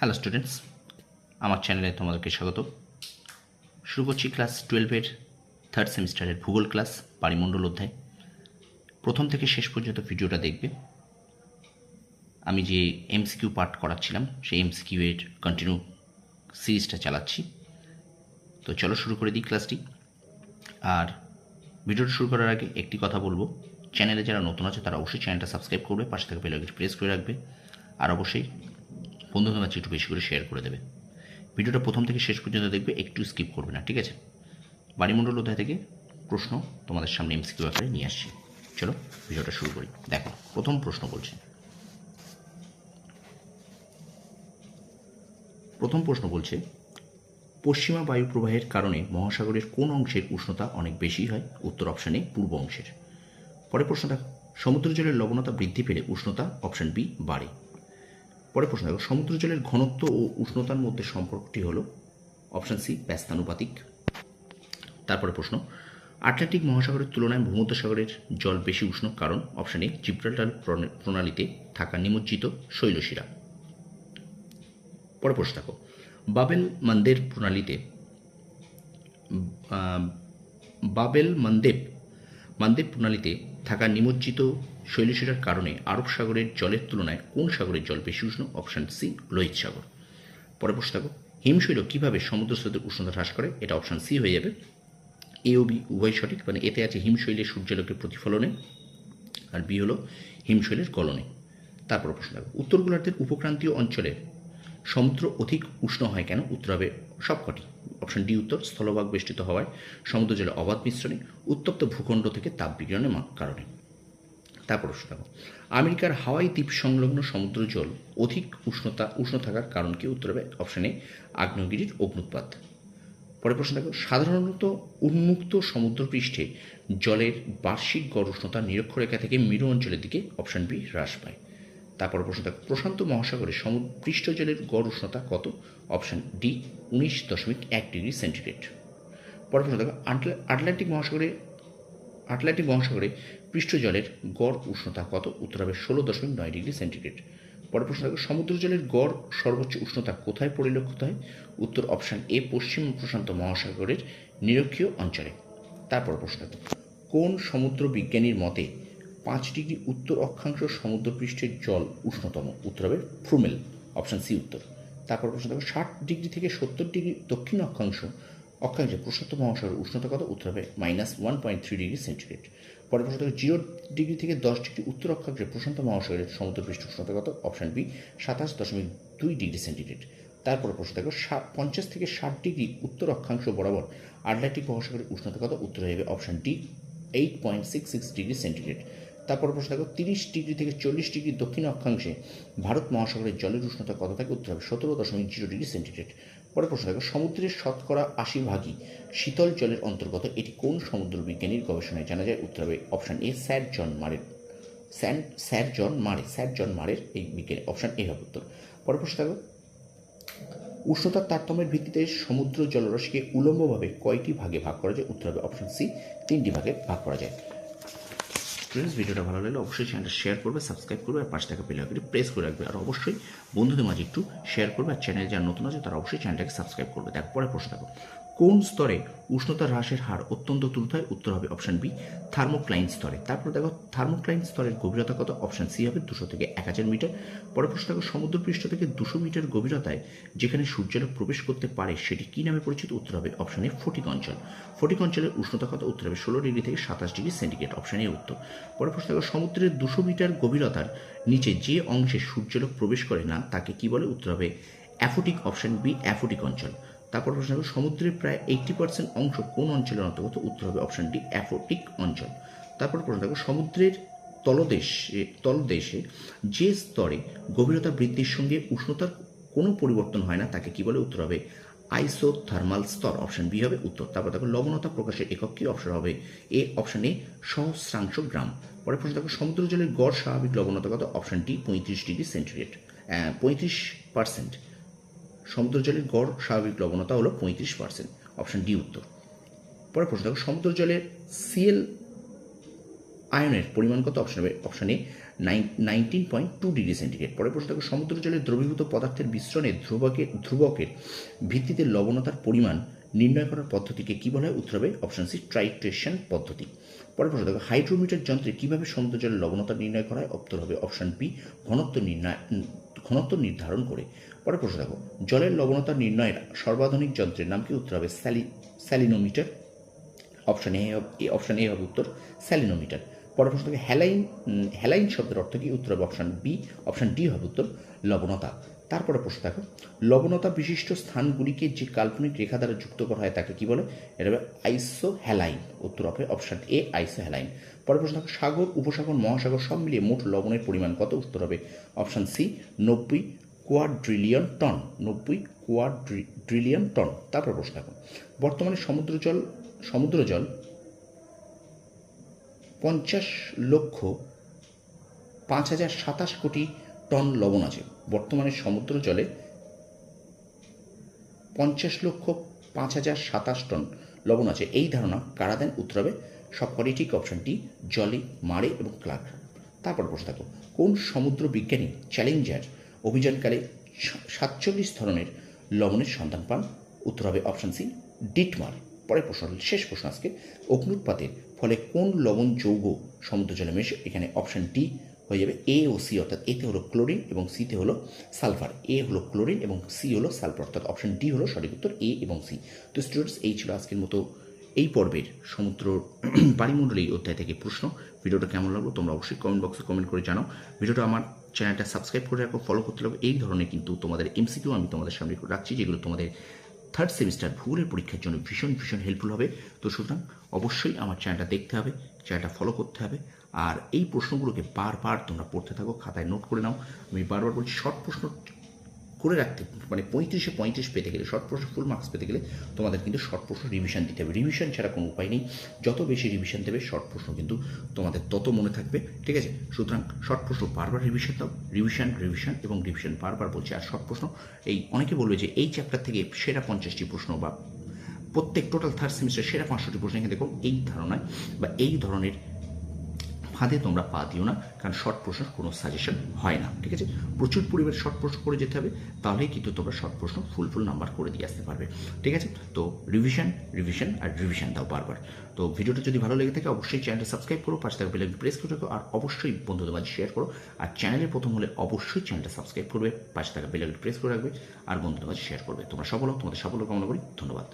Hello students আমার চ্যানেলে তোমাদেরকে স্বাগত। শুরু করছি ক্লাস টুয়েলভের থার্ড সেমিস্টারের ভূগোল ক্লাস বাড়িমণ্ডল অধ্যায়। প্রথম থেকে শেষ পর্যন্ত ভিডিওটা দেখবে। আমি যে এমসিকিউ পার্ট করাচ্ছিলাম, সেই এমসিকিউ এর কন্টিনিউ সিরিজটা চালাচ্ছি। তো চলো শুরু করে দিই ক্লাসটি আর ভিডিওটা শুরু করার আগে একটি কথা বলব। চ্যানেলে যারা নতুন আছে, তারা অবশ্যই চ্যানেলটা সাবস্ক্রাইব করবে, পাশে থেকে বেল আইকনটি প্রেস করে রাখবে। আর অবশ্যই বন্ধুদের মাঝে একটু বেশি করে শেয়ার করে দেবে। ভিডিওটা প্রথম থেকে শেষ পর্যন্ত দেখবে, একটু স্কিপ করবে না, ঠিক আছে? বাড়িমণ্ডল অধ্যায় থেকে প্রশ্ন তোমাদের সামনে এমসিকিউ আকারে নিয়ে আসছি। চলো, ভিডিওটা শুরু করি। দেখো, প্রথম প্রশ্ন বলছে। প্রথম প্রশ্ন বলছে, পশ্চিমা বায়ু প্রবাহের কারণে মহাসাগরের কোন অংশের উষ্ণতা অনেক বেশি হয়? উত্তর অপশানে পূর্ব অংশের। পরের প্রশ্ন দেখো সমুদ্র জলের লবণতা বৃদ্ধি পেলে উষ্ণতা অপশান বি বাড়ে। পরের প্রশ্ন দেখো সমুদ্র জলের ঘনত্ব ও উষ্ণতার মধ্যে সম্পর্কটি হলো অপশান সি, ব্যস্তানুপাতিক। তারপরে প্রশ্ন, আটলান্টিক মহাসাগরের তুলনায় ভূমধ্যসাগরের জল বেশি উষ্ণ, কারণ অপশান এ, জিব্রাল্টার প্রণ- প্রণালীতে থাকা নিমজ্জিত শৈলশিরা। পরে প্রশ্ন দেখো বাবেল মন্দের প্রণালীতে বাবেল মন্দেব মানদেব প্রণালীতে থাকা নিমজ্জিত শৈলশিরার কারণে আরব সাগরের জলের তুলনায় কোন সাগরের জল বেশি উষ্ণ? অপশান সি, লোহিত সাগর। পরে প্রশ্ন থাকো হিমশৈল কীভাবে সমুদ্র স্রোতের উষ্ণতা হ্রাস করে? এটা অপশান সি হয়ে যাবে। এ ও বি, উভয় সঠিক মানে এতে আছে হিমশৈলের সূর্যালোকের প্রতিফলনে আর বি হলো হিমশৈলের গলনে। তারপর প্রশ্ন থাকো উত্তর গোলার্ধের উপক্রান্তীয় অঞ্চলে সমুদ্র অধিক উষ্ণ হয় কেন? উত্তর হবে সবকটি। অপশন ডি উত্তর, স্থলভাগ বেষ্টিত হওয়ায় সমুদ্র জলে অবাধ মিশ্রণে উত্তপ্ত ভূখণ্ড থেকে তাপ বিকিরণের কারণে। তারপর প্রশ্ন আমেরিকার হাওয়াই দ্বীপ সংলগ্ন সমুদ্র জল অধিক উষ্ণতা, উষ্ণ থাকার কারণ কি? উত্তর হবে অপশানে আগ্নেয়গিরির অগ্নুৎপাত পরে প্রশ্ন দেখো, সাধারণত উন্মুক্ত সমুদ্রপৃষ্ঠে জলের বার্ষিক গড় উষ্ণতা নিরক্ষরেখা থেকে মেরু অঞ্চলের দিকে অপশন বি হ্রাস পায়। তারপর প্রশ্ন দেখো, প্রশান্ত মহাসাগরে সমুদ্র পৃষ্ঠ জলের গড় উষ্ণতা কত? অপশান ডি উনিশ দশমিক এক ডিগ্রি সেন্টিগ্রেড। পরে প্রশ্ন দেখো আটলান্টিক মহাসাগরে আটলান্টিক মহাসাগরে পৃষ্ঠ জলের গড় উষ্ণতা কত? উত্তর হবে ষোলো দশমিক নয় ডিগ্রি সেন্টিগ্রেড। পরে প্রশ্ন থাকবে সমুদ্র জলের গড় সর্বোচ্চ উষ্ণতা কোথায় পরিলক্ষিত হয়? উত্তর অপশান এ, পশ্চিম প্রশান্ত মহাসাগরের নিরক্ষীয় অঞ্চলে। তারপর প্রশ্ন থাকবে কোন সমুদ্র বিজ্ঞানীর মতে পাঁচ ডিগ্রি উত্তর অক্ষাংশ সমুদ্রপৃষ্ঠের জল উষ্ণতম? উত্তর হবে ফ্রুমেল, অপশান সি উত্তর। তারপর প্রশ্ন থাকবে ষাট ডিগ্রি থেকে সত্তর ডিগ্রি দক্ষিণ অক্ষাংশ অক্ষাংশে প্রশান্ত মহাসাগরের উষ্ণতা কত? উত্তর হবে minus one point three degree centigrade. প্রশ্ন দেখো জিরো ডিগ্রি থেকে দশ ডিগ্রি উত্তর অক্ষাংশে প্রশান্ত মহাসাগরের সমুদ্রপৃষ্ঠ উষ্ণতা কত অপশান বি, সাতাশ দশমিক দুই ডিগ্রি সেন্টিগ্রেড। তারপরে প্রশ্ন দেখো পঞ্চাশ থেকে ষাট ডিগ্রি উত্তর অক্ষাংশ বরাবর আটলান্টিক মহাসাগরের উষ্ণতা কত উত্তর হবে option D, eight point six six degree centigrade. তারপর প্রশ্ন দেখো, তিরিশ ডিগ্রি থেকে চল্লিশ ডিগ্রি দক্ষিণ অক্ষাংশে ভারত মহাসাগরের জলের উষ্ণতা কত থাকে? উত্তর হবে সতেরো দশমিক জিরো ডিগ্রি সেন্টিগ্রেড। পরে প্রশ্ন দেখো সমুদ্রের শতকরা আশি ভাগই শীতল জলের অন্তর্গত। এটি কোন সমুদ্র বিজ্ঞানীর গবেষণায় জানা যায়? উত্তর হবে অপশান এ, স্যার জন মারের। স্যান, স্যার জন মারে, স্যার জন মারের এই বিজ্ঞানী অপশান এ হবে উত্তর। পরে প্রশ্ন দেখো উষ্ণতার তারতম্যের ভিত্তিতে সমুদ্র জলরাশিকে উলম্বভাবে কয়টি ভাগে ভাগ করা যায়? উত্তর হবে অপশন সি, তিনটি ভাগে ভাগ করা যায়। স্টুডেন্টস ভিডিওটা ভালো লাগলে অবশ্যই চ্যানেলটা শেয়ার করবে সাবস্ক্রাইব করবে, আর পাশে থাকা বেল আইকনটি প্রেস করে রাখবে। আর অবশ্যই বন্ধুদের মাঝে একটু শেয়ার করবে, আর চ্যানেল যারা নতুন আছে, তারা অবশ্যই চ্যানেলটাকে সাবস্ক্রাইব করবে। দেখ, পরে প্রশ্ন দেখো কোন স্তরে উষ্ণতা হ্রাসের হার অত্যন্ত দ্রুত হয় উত্তর হবে অপশন বি, থার্মোক্লাইন স্তরে। তারপর দেখো, থার্মোক্লাইন স্তরের গভীরতা কত? অপশন সি হবে দুশো থেকে এক হাজার মিটার। পরে প্রশ্ন দেখো, সমুদ্রপৃষ্ঠ থেকে দুশো মিটার গভীরতায় যেখানে সূর্যালোক প্রবেশ করতে পারে সেটি কী নামে পরিচিত? উত্তর হবে অপশন এ ফটিক অঞ্চল ফটিক অঞ্চলের উষ্ণতা কত? উত্তর হবে ষোলো ডিগ্রি থেকে সাতাশ ডিগ্রি সেন্টিগ্রেড। অপশন এ উত্তর। পরে প্রশ্ন দেখো, সমুদ্রের দুশো মিটার গভীরতার নিচে যে অংশে সূর্যালোক প্রবেশ করে না, তাকে কি বলে? উত্তর হবে অ্যাফোটিক অপশন বি অ্যাফোটিক অঞ্চল তারপর প্রশ্ন দেখো সমুদ্রের প্রায় এইটটি পার্সেন্ট অংশ কোন অঞ্চলের অন্তর্গত? উত্তর হবে অপশন ডি অ্যাফোটিক অঞ্চল। তারপর প্রশ্ন দেখো, সমুদ্রের তলদেশে তলদেশে যে স্তরে গভীরতা বৃদ্ধির সঙ্গে উষ্ণতার কোনো পরিবর্তন হয় না, তাকে কি বলে? উত্তর হবে আইসোথার্মাল স্তর। অপশন বি হবে উত্তর। তারপর দেখো, লবণতা প্রকাশের একক কি অপশন হবে? এ অপশন এ সহস্রাংশ গ্রাম। পরে প্রশ্ন দেখো, সমুদ্র জলের গড় স্বাভাবিক লবণতা কত অপশন ডি পঁয়ত্রিশ ডিগ্রি সেন্টিগ্রেড পঁয়ত্রিশ পার্সেন্ট সমুদ্র জলের গড় স্বাভাবিক লবণতা হলো পঁয়ত্রিশ পার্সেন্ট। অপশান ডি উত্তর। পরে প্রশ্ন দেখো সমুদ্র জলের সিএল আয়নের পরিমাণ কত? অপশন হবে option nineteen point two degree centigrade পরে প্রশ্ন দেখো সমুদ্র দ্রবীভূত পদার্থের মিশ্রণে ধ্রুবকের ধ্রুবকের ভিত্তিতে লবণতার পরিমাণ নির্ণয় করার পদ্ধতিকে কী বলা হয়? উত্তর হবে অপশন সি ট্রাইট্রেশন পদ্ধতি। পরে প্রশ্ন দেখো, হাইড্রোমিটার যন্ত্রে কীভাবে সমুদ্র জলের লবণতা নির্ণয় করা হয়? উত্তর হবে অপশন বি, ঘনত্ব নির্ণয় ঘনত্ব নির্ধারণ করে। পরের প্রশ্ন দেখো, জলের লবণতা নির্ণয়ের সর্বাধুনিক যন্ত্রের নাম কি? উত্তর হবে Sally, salinometer. Option A option A হবে উত্তর স্যালিনোমিটার। পরের প্রশ্ন থেকে হ্যালাইন হ্যালাইন শব্দের অর্থ কি? উত্তর হবে অপশন বি, অপশন ডি হবে উত্তর লবণতা। তারপরে প্রশ্ন দেখো, লবণতা বিশিষ্ট স্থানগুলিকে যে কাল্পনিক রেখা দ্বারা যুক্ত করা হয় তাকে কি বলে? এটা হবে আইসো হ্যালাইন উত্তর হবে অপশান এ আইসো হ্যালাইন পরের প্রশ্ন দেখো, সাগর, উপসাগর, মহাসাগর সব মিলিয়ে মোট লবণের পরিমাণ কত? উত্তর হবে অপশন সি, নব্বই কোয়াড্রিলিয়ন টন, নব্বই কোয়াড্রিলিয়ন টন। তারপর প্রশ্ন দেখো, বর্তমানে সমুদ্র জল সমুদ্র জল পঞ্চাশ লক্ষ পাঁচ হাজার সাতাশ কোটি টন লবণ আছে। বর্তমানে সমুদ্র জলে পঞ্চাশ লক্ষ পাঁচ হাজার সাতাশ টন লবণ আছে। এই ধারণা কারা দেন উত্তর হবে সবকটি ঠিক অপশনটি জলে মারে এবং ক্লার্ক। তারপর প্রশ্ন থাকো কোন সমুদ্র বিজ্ঞানী চ্যালেঞ্জার অভিযানকালে সাতচল্লিশ ধরনের লবণের সন্ধান পান? উত্তর হবে অপশন সি, ডিটমার। পরের প্রশ্ন, শেষ প্রশ্ন আজকে অগ্নুৎপাতের ফলে কোন লবণ যৌগ সমুদ্র জলে মেশে? এখানে অপশন ডি হয়ে যাবে এ ও সি অর্থাৎ এতে হলো ক্লোরিন এবং সিতে হলো সালফার এ হলো ক্লোরিন এবং সি হলো সালফার অর্থাৎ অপশন ডি হলো সঠিক উত্তর এ এবং সি তো স্টুডেন্টস এই ছিল আজকের মতো এই পর্বের সমুদ্র বাড়িমণ্ডলী অধ্যায় থেকে প্রশ্ন। ভিডিওটা কেমন লাগল তোমরা অবশ্যই কমেন্ট বক্সে কমেন্ট করে জানাও। ভিডিওটা আমার চ্যানেলটা সাবস্ক্রাইব করে রাখো ফলো করতে লাগো। এই ধরনের কিন্তু তোমাদের এমসিকিউ আমি তোমাদের সামনে রাখছি, যেগুলো তোমাদের থার্ড সেমিস্টার ভূগোলের পরীক্ষার জন্য ভীষণ ভীষণ হেল্পফুল হবে। তো সুতরাং অবশ্যই আমার চ্যানেলটা দেখতে হবে চ্যানেলটা ফলো করতে হবে। আর এই প্রশ্নগুলোকে বারবার তোমরা পড়তে থাকো, খাতায় নোট করে নাও। আমি বারবার বলছি শর্ট প্রশ্ন করে রাখতে মানে পঁয়ত্রিশে পঁয়ত্রিশ পেতে গেলে শর্ট প্রশ্ন ফুল মার্কস পেতে গেলে তোমাদের কিন্তু শর্ট প্রশ্ন রিভিশন দিতে হবে। রিভিশন ছাড়া কোনো উপায় নেই। যত বেশি রিভিশন দেবে শর্ট প্রশ্ন কিন্তু তোমাদের তত মনে থাকবে। ঠিক আছে? সুতরাং শর্ট প্রশ্ন বারবার রিভিশন দাও। রিভিশন রিভিশন এবং রিভিশন বারবার বলছি। আর শর্ট প্রশ্ন, এই অনেকে বলবে যে এই চ্যাপ্টার থেকে সেরা পঞ্চাশটি প্রশ্ন বা প্রত্যেক টোটাল থার্ড সেমিস্টার সেরা পাঁচশোটি প্রশ্ন এখানে দেখো, এই ধারণায় বা এই ধরনের ফাঁদে তোমরা পা দিও না, কারণ শর্ট প্রশ্ন কোনো সাজেশন হয় না, ঠিক আছে? প্রচুর পরিমাণে শর্ট প্রশ্ন করে যেতে হবে, তাহলেই কিন্তু তোমরা শর্ট প্রশ্ন ফুল ফুল নাম্বার করে দিয়ে আসতে পারবে, ঠিক আছে? তো রিভিশন রিভিশন আর রিভিশন দাও বারবার। তো ভিডিওটা যদি ভালো লেগে থাকে, অবশ্যই চ্যানেলটা সাবস্ক্রাইব করো, পাশে থাকা বেলাইকন প্রেস করে আর অবশ্যই বন্ধুদের মাঝে শেয়ার করো, আর চ্যানেলে প্রথম হলে অবশ্যই চ্যানেলটা সাবস্ক্রাইব করবে, পাশে থাকা বেলাইকন প্রেস করে রাখবে, আর বন্ধুদের মাঝে শেয়ার করবে। তোমরা সফল তোমাদের সাফল্য কামনা করি, ধন্যবাদ।